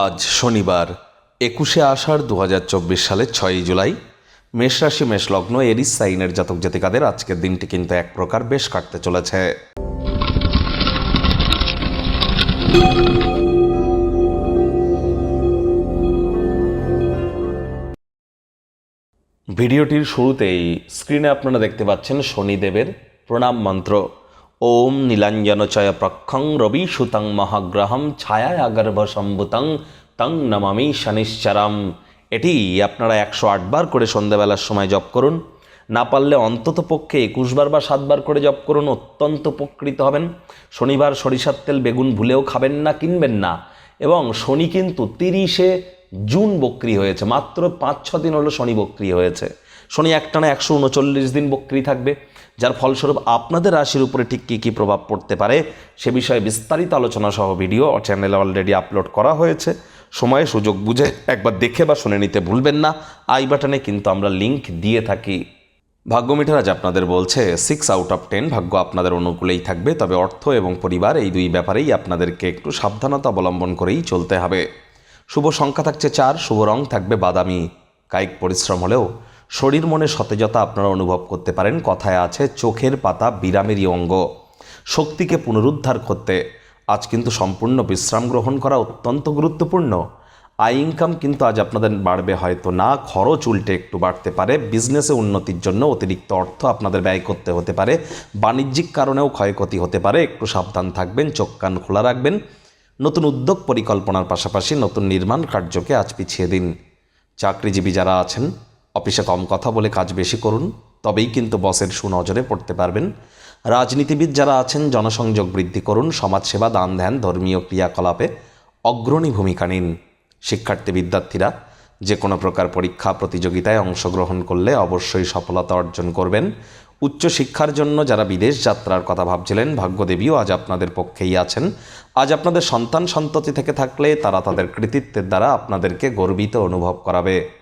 আজ শনিবার, একুশে আষাঢ় দু হাজার চব্বিশ সালের ছয়ই জুলাই। মেষ রাশি, মেষ লগ্ন এরিস সাইনের জাতক জাতিকাদের আজকের দিনটি কিন্তু এক প্রকার বেশ কাটতে চলেছে। ভিডিওটির শুরুতেই স্ক্রিনে আপনারা দেখতে পাচ্ছেন শনিদেবের প্রণাম মন্ত্র। ওম নীলাঞ্জনচয় প্রক্ষং রবি সুতং মহাগ্রহম ছায়া আগর্ভ সম্ভুতং তং নমামি শনিশ্চরম। এটি আপনারা একশো আটবার করে সন্ধ্যাবেলার সময় জপ করুন। না পারলে অন্তত পক্ষে একুশবার বা সাতবার করে জপ করুন, অত্যন্ত উপকৃত হবেন। শনিবার সরিষার তেল বেগুন ভুলেও খাবেন না, কিনবেন না। এবং শনি কিন্তু তিরিশে জুন বক্রি হয়েছে, মাত্র পাঁচ ছ দিন হলো শনি বক্রি হয়েছে। শনি একটানা একশো উনচল্লিশ দিন বক্রি থাকবে, যার ফলস্বরূপ আপনাদের রাশির উপরে ঠিক কী কী প্রভাব পড়তে পারে সে বিষয়ে বিস্তারিত আলোচনা সহ ভিডিও চ্যানেলে অলরেডি আপলোড করা হয়েছে। সময়ে সুযোগ বুঝে একবার দেখে বা শুনে নিতে ভুলবেন না। আই বাটনে কিন্তু আমরা লিংক দিয়ে থাকি। ভাগ্য মিটার আজ আপনাদের বলছে সিক্স আউট অফ টেন ভাগ্য আপনাদের অনুকূলেই থাকবে, তবে অর্থ এবং পরিবার এই দুই ব্যাপারেই আপনাদেরকে একটু সাবধানতা অবলম্বন করেই চলতে হবে। শুভ সংখ্যা থাকছে চার, শুভ রং থাকবে বাদামি। কায়িক পরিশ্রম হলেও শরীর মনে সতেজতা আপনারা অনুভব করতে পারেন, কথায় আছে, চোখের পাতা বিরামেরই অঙ্গ। শক্তিকে পুনরুদ্ধার করতে। আজ কিন্তু সম্পূর্ণ বিশ্রাম গ্রহণ করা অত্যন্ত গুরুত্বপূর্ণ। আয় ইনকাম কিন্তু আজ আপনাদের বাড়বে, হয়তো না, খরচ উল্টে একটু বাড়তে পারে। বিজনেসে উন্নতির জন্য অতিরিক্ত অর্থ আপনাদের ব্যয় করতে হতে পারে। বাণিজ্যিক কারণেও ক্ষয়ক্ষতি হতে পারে, একটু সাবধান থাকবেন, চোখ কান খোলা রাখবেন। নতুন উদ্যোগ পরিকল্পনার পাশাপাশি নতুন নির্মাণ কার্যকে আজ পিছিয়ে দিন। চাকরিজীবী যারা আছেন অফিসে কম কথা বলে কাজ বেশি করুন, তবেই কিন্তু বসের সুনজরে পড়তে পারবেন। রাজনীতিবিদ যারা আছেন, জনসংযোগ বৃদ্ধি করুন, সমাজসেবা, দান ধ্যান, ধর্মীয় ক্রিয়াকলাপে অগ্রণী ভূমিকা নিন। শিক্ষার্থী বিদ্যার্থীরা, যে কোনো প্রকার পরীক্ষা, প্রতিযোগিতায় অংশগ্রহণ করলে অবশ্যই সফলতা অর্জন করবেন। উচ্চশিক্ষার জন্য যারা বিদেশ যাত্রার কথা ভাবছিলেন, ভাগ্যদেবীও আজ আপনাদের পক্ষেই আছেন। আজ আপনাদের সন্তান সন্ততি থেকে থাকলে তারা তাদের কৃতিত্বের দ্বারা আপনাদেরকে গর্বিত অনুভব করাবে।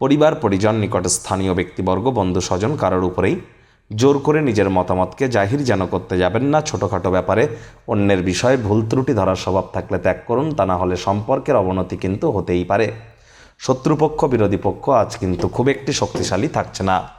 পরিবার, পরিজন, নিকট স্থানীয় ব্যক্তিবর্গ, বন্ধু, স্বজন কারোর উপরেই জোর করে নিজের মতামতকে জাহির যেন করতে যাবেন না। ছোটোখাটো ব্যাপারে অন্যের বিষয়ে ভুল ত্রুটি ধরার স্বভাব থাকলে ত্যাগ করুন, তা না হলে সম্পর্কের অবনতি কিন্তু হতেই পারে। শত্রুপক্ষ, বিরোধী পক্ষ আজ কিন্তু খুব একটি শক্তিশালী থাকছে না।